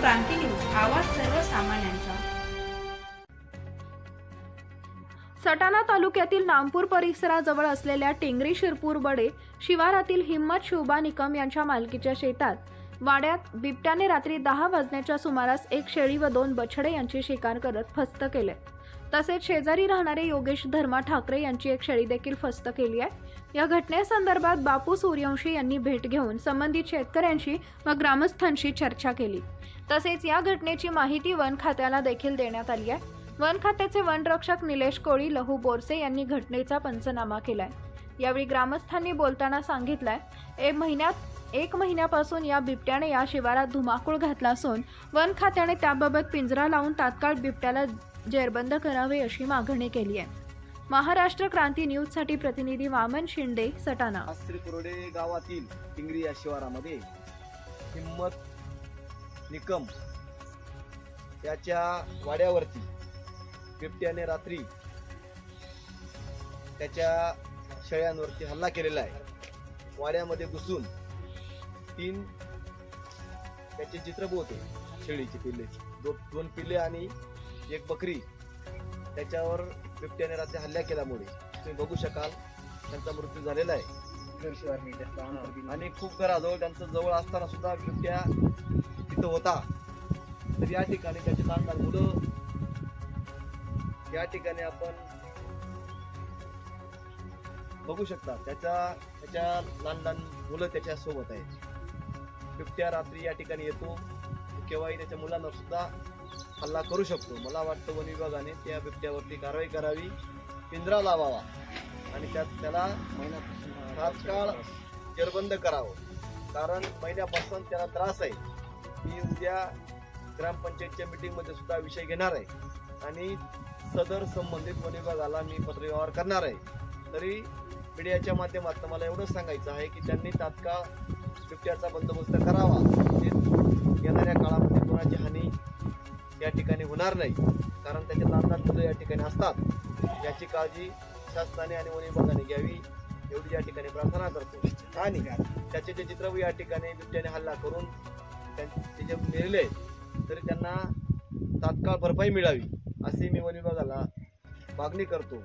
क्रांती news आवाज सर्वसामान्यांचा. सटाणा तालुक्यातील नामपूर परिसराजवळ असलेल्या टेंगरी शिरपूर बडे शिवारातील हिम्मत शोभा निकम यांच्या मालकीच्या शेतात वाड्यात बिबट्याने रात्री दहा वाजण्याच्या सुमारास एक शेळी व दोन बछडे यांची शिकार करत फस्त केले. तसेच शेजारी राहणारे योगेश धर्मा ठाकरे यांची एक शेळी देखील फस्त केली आहे. या घटनेसंदर्भात बापू सूर्यवंशी यांनी भेट घेऊन संबंधित शेतकऱ्यांशी व ग्रामस्थांशी चर्चा केली. तसेच या घटनेची माहिती वन खात्याला देखील देण्यात आली आहे. वन खात्याचे वनरक्षक निलेश कोळी लहू बोरसे यांनी घटनेचा पंचनामा केलाय. यावेळी ग्रामस्थांनी बोलताना सांगितलंय ए महिन्यात एक महिन्यापासून या बिबट्याने या शिवारात धुमाकूळ घातला असून वन खात्याने त्याबाबत पिंजरा लावून तात्काळ बिबट्याला जेरबंद करावे अशी मागणी केली आहे. महाराष्ट्र क्रांती न्यूजसाठी प्रतिनिधी वामन शिंदे सटाणा. गावातील या शिवारामध्ये हिंमत निकम त्याच्या वाड्यावरती बिबट्याने रात्री त्याच्या शेळ्यांवरती हल्ला केलेला आहे. वाड्यामध्ये घुसून तीन त्याचे चित्रप होते शेळीचे पिल्ले. दो, दोन पिल्ले आणि एक बकरी. त्याच्यावर बिबट्याने रात्री हल्ला केल्यामुळे. तुम्ही बघू शकाल त्यांचा मृत्यू झालेला आहे. आणि खूप घराजवळ त्यांचं जवळ असताना सुद्धा बिबट्या तिथं होता. तर या ठिकाणी त्याचे लहान लहान मुलं या ठिकाणी आपण बघू शकता त्याच्या त्याच्या लहान लहान मुलं त्याच्या सोबत आहेत. बिबट्या रात्री या ठिकाणी येतो. केव्हाही त्याच्या मुलांवर सुद्धा हल्ला करू शकतो. मला वाटतं वन विभागाने त्या बिबट्यावरती कारवाई करावी. पिंजरा लावावा. आणि त्यात त्याला तात्काळ जरबंद करावं. कारण महिन्यापासून त्याला त्रास आहे. मी उद्या ग्रामपंचायतच्या मीटिंगमध्ये सुद्धा विषय घेणार आहे. आणि सदर संबंधित वन विभागाला मी पत्रव्यवहार करणार आहे. तरी मीडियाच्या माध्यमातून मला एवढंच सांगायचं आहे की त्यांनी तात्काळ बिबट्याचा बंदोबस्त करावा. म्हणजे येणाऱ्या काळामध्ये कोणाची हानी या ठिकाणी होणार नाही. कारण त्याचे लहान लहान मुलं या ठिकाणी असतात. याची काळजी शासनाने आणि वन विभागाने घ्यावी. एवढी या ठिकाणी प्रार्थना करतो. आणि त्याचे जे चित्र या ठिकाणी बिबट्याने हल्ला करून त्यांचे जे मेलेले आहेत तरी त्यांना तात्काळ भरपाई मिळावी असे मी वन विभागाला मागणी करतो.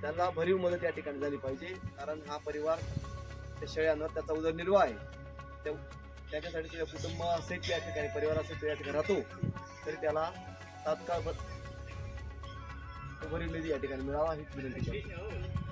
त्यांना भरीव मदत या ठिकाणी झाली पाहिजे कारण हा परिवार त्या शेळ्यांवर त्याचा उदरनिर्वाह आहे. त्या- त्याच्यासाठी तुझ्या कुटुंब असेल या ठिकाणी परिवार असेल तो या ठिकाणी राहतो तरी त्याला तात्काळ भरीव निधी या ठिकाणी मिळावा ही विनंती करतो.